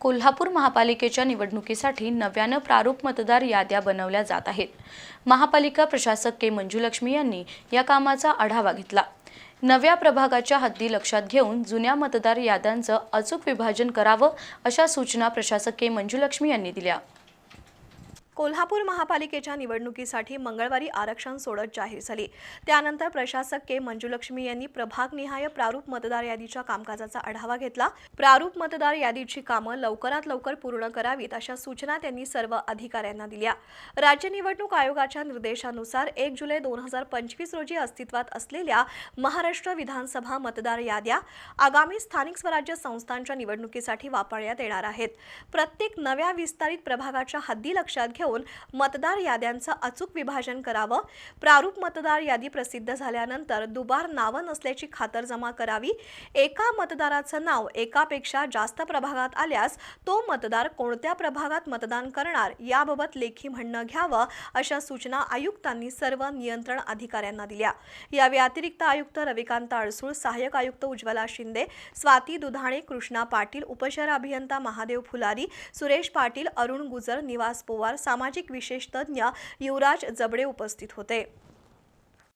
कोल्हापूर महापालिकेच्या निवडणुकीसाठी नव्यानं प्रारूप मतदार याद्या बनवल्या जात आहेत. महापालिका प्रशासक के. मंजुलक्ष्मी यांनी या कामाचा आढावा घेतला. नव्या प्रभागाच्या हद्दी लक्षात घेऊन जुन्या मतदार याद्यांचं अचूक विभाजन करावं अशा सूचना प्रशासक के. मंजुलक्ष्मी यांनी दिल्या. कोल्हापूर महापालिकेच्या निवडणुकीसाठी मंगळवारी आरक्षण सोडत जाहीर झाली. त्यानंतर प्रशासक के. मंजुलक्ष्मी यांनी प्रभागनिहाय प्रारूप मतदार यादीच्या कामकाजाचा आढावा घेतला. प्रारूप मतदार यादीची कामं लवकरात लवकर पूर्ण करावीत अशा सूचना त्यांनी सर्व अधिकाऱ्यांना दिल्या. राज्य निवडणूक आयोगाच्या निर्देशानुसार एक जुलै दोन हजार पंचवीस रोजी अस्तित्वात असलेल्या महाराष्ट्र विधानसभा मतदार याद्या आगामी स्थानिक स्वराज्य संस्थांच्या निवडणुकीसाठी वापरण्यात येणार आहेत. प्रत्येक नव्या विस्तारित प्रभागाच्या हद्दी लक्षात घेऊन मतदार याद्यांचं अचूक विभाजन करावं. प्रारूप मतदार यादी प्रसिद्ध झाल्यानंतर दुबार नावं नसल्याची खातरजमा करावी. एका मतदाराचं नाव एकापेक्षा जास्त प्रभागात आल्यास तो मतदार कोणत्या प्रभागात मतदान करणार याबाबत लेखी म्हणणं घ्यावं अशा सूचना आयुक्तांनी सर्व नियंत्रण अधिकाऱ्यांना दिल्या. या व्यतिरिक्त आयुक्त रविकांत अडसूळ सहाय्यक आयुक्त उज्ज्वला शिंदे स्वाती दुधाणे कृष्णा पाटील उपशहर अभियंता महादेव फुलारी सुरेश पाटील अरुण गुजर निवास पोवार सामाजिक विशेष तज्ज्ञ युवराज जबडे उपस्थित होते.